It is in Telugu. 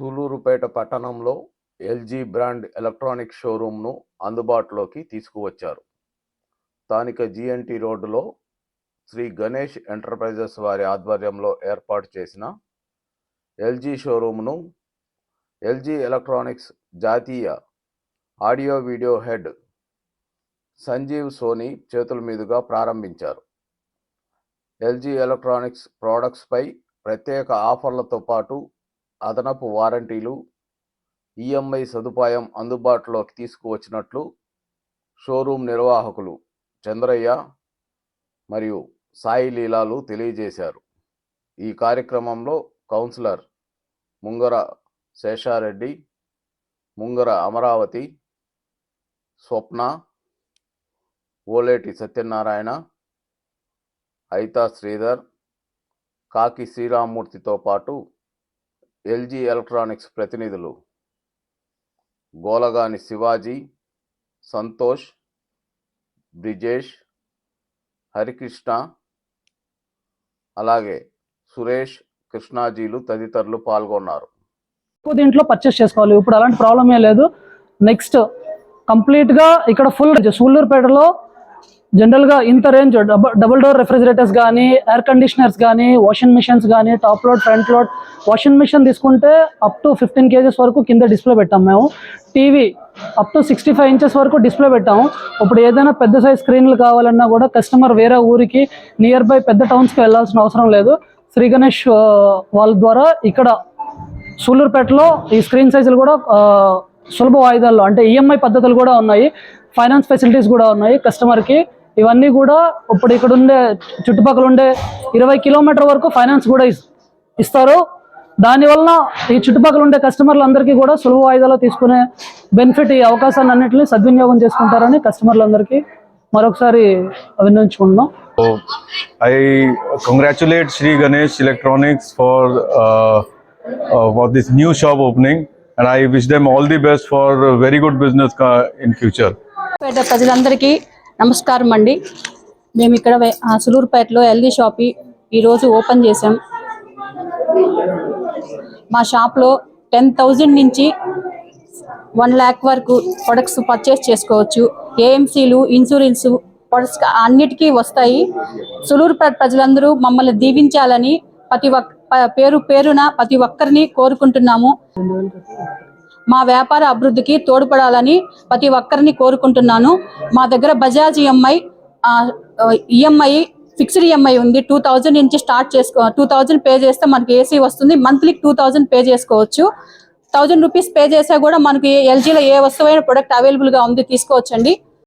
సూలూరుపేట పట్టణంలో ఎల్జీ బ్రాండ్ ఎలక్ట్రానిక్ షోరూమ్ను అందుబాటులోకి తీసుకువచ్చారు. స్థానిక జిఎన్టీ రోడ్డులో శ్రీ గణేష్ ఎంటర్ప్రైజెస్ వారి ఆధ్వర్యంలో ఏర్పాటు చేసిన ఎల్జీ షోరూమ్ను ఎల్జీ ఎలక్ట్రానిక్స్ జాతీయ audio video head Sanjeev Soni చేతుల మీదుగా ప్రారంభించారు. ఎల్జీ ఎలక్ట్రానిక్స్ ప్రోడక్ట్స్పై ప్రత్యేక ఆఫర్లతో పాటు అదనపు వారంటీలు ఈఎంఐ సదుపాయం అందుబాటులోకి తీసుకువచ్చినట్లు షోరూమ్ నిర్వాహకులు చంద్రయ్య మరియు సాయి లీలాలు తెలియజేశారు. ఈ కార్యక్రమంలో కౌన్సిలర్ ముంగర శేషారెడ్డి ముంగర అమరావతి స్వప్న ఓలేటి సత్యనారాయణ ఐతా శ్రీధర్ కాకి శ్రీరామ్మూర్తితో పాటు ఎల్జీ ఎలక్ట్రానిక్స్ ప్రతినిధులు గోలగాని శివాజీ సంతోష్ బ్రిజేష్ హరికృష్ణ అలాగే సురేష్ కృష్ణాజీలు తదితరులు పాల్గొన్నారు. ఎక్కువ దీంట్లో పర్చేస్ చేసుకోవాలి. ఇప్పుడు అలాంటి ప్రాబ్లం ఏ లేదు. నెక్స్ట్ కంప్లీట్గా ఇక్కడ ఫుల్ సూళ్ళూరుపేటలో జనరల్గా ఇంత range double double door refrigerators కానీ ఎయిర్ కండిషనర్స్ కానీ వాషింగ్ మిషన్స్ కానీ top load front load washing machine తీసుకుంటే అప్ టు ఫిఫ్టీన్ కేజెస్ వరకు కింద డిస్ప్లే పెట్టాం మేము. TV up to sixty five inches వరకు డిస్ప్లే పెట్టాము ఇప్పుడు ఏదైనా పెద్ద సైజ్ స్క్రీన్లు కావాలన్నా కూడా కస్టమర్ వేరే ఊరికి నియర్ బై పెద్ద టౌన్స్కి వెళ్ళాల్సిన అవసరం లేదు. శ్రీ గణేష్ వాళ్ళ ద్వారా ఇక్కడ సూళ్ళూరుపేటలో ఈ స్క్రీన్ సైజులు కూడా సులభ వాయిదాల్లో అంటే ఈఎంఐ పద్ధతులు కూడా ఉన్నాయి. ఫైనాన్స్ ఫెసిలిటీస్ కూడా ఉన్నాయి కస్టమర్కి. ఇవన్నీ కూడా ఇప్పుడు ఇక్కడ ఉండే చుట్టుపక్కల ఉండే ఇరవై కిలోమీటర్ వరకు ఫైనాన్స్ కూడా ఇస్- ఇస్తారు దానివల్ల ఈ చుట్టుపక్కల ఉండే కస్టమర్లందరికీ కూడా సులభ వాయిదాలో తీసుకునే బెనిఫిట్ ఈ అవకాశాన్ని అన్నింటినీ సద్వినియోగం చేసుకుంటారని కస్టమర్లందరికీ మరొకసారి అభినందించుకుంటున్నాం for uh, uh, for this new shop opening, and I wish them all the best for uh, very good business uh, in future. పేట ప్రజలందరికీ నమస్కారం అండి. మేము ఇక్కడ సులూరుపేటలో ఎల్జీ షాప్ ఈరోజు ఓపెన్ చేసాం మా షాప్లో టెన్ థౌజండ్ నుంచి వన్ ల్యాక్ వరకు ప్రొడక్ట్స్ పర్చేస్ చేసుకోవచ్చు. ఏఎంసీలు ఇన్సూరెన్స్ ప్రొడక్ట్స్ అన్నిటికీ వస్తాయి. సులూరుపేట ప్రజలందరూ మమ్మల్ని దీవించాలని ప్రతి ఒక్క పేరు పేరున ప్రతి ఒక్కరిని కోరుకుంటున్నాము. మా వ్యాపార అభివృద్ధికి తోడ్పడాలని ప్రతి ఒక్కరిని కోరుకుంటున్నాను. మా దగ్గర Bajaj EMI EMI fixed EMI ఉంది. టూ థౌజండ్ నుంచి స్టార్ట్ చేసుకో టూ థౌజండ్ పే చేస్తే మనకి ఏసీ వస్తుంది. మంత్లీ టూ థౌజండ్ పే చేసుకోవచ్చు. థౌజండ్ రూపీస్ పే చేసా కూడా మనకి ఎల్జీలో ఏ వస్తువైన ప్రొడక్ట్ అవైలబుల్గా ఉంది తీసుకోవచ్చండి.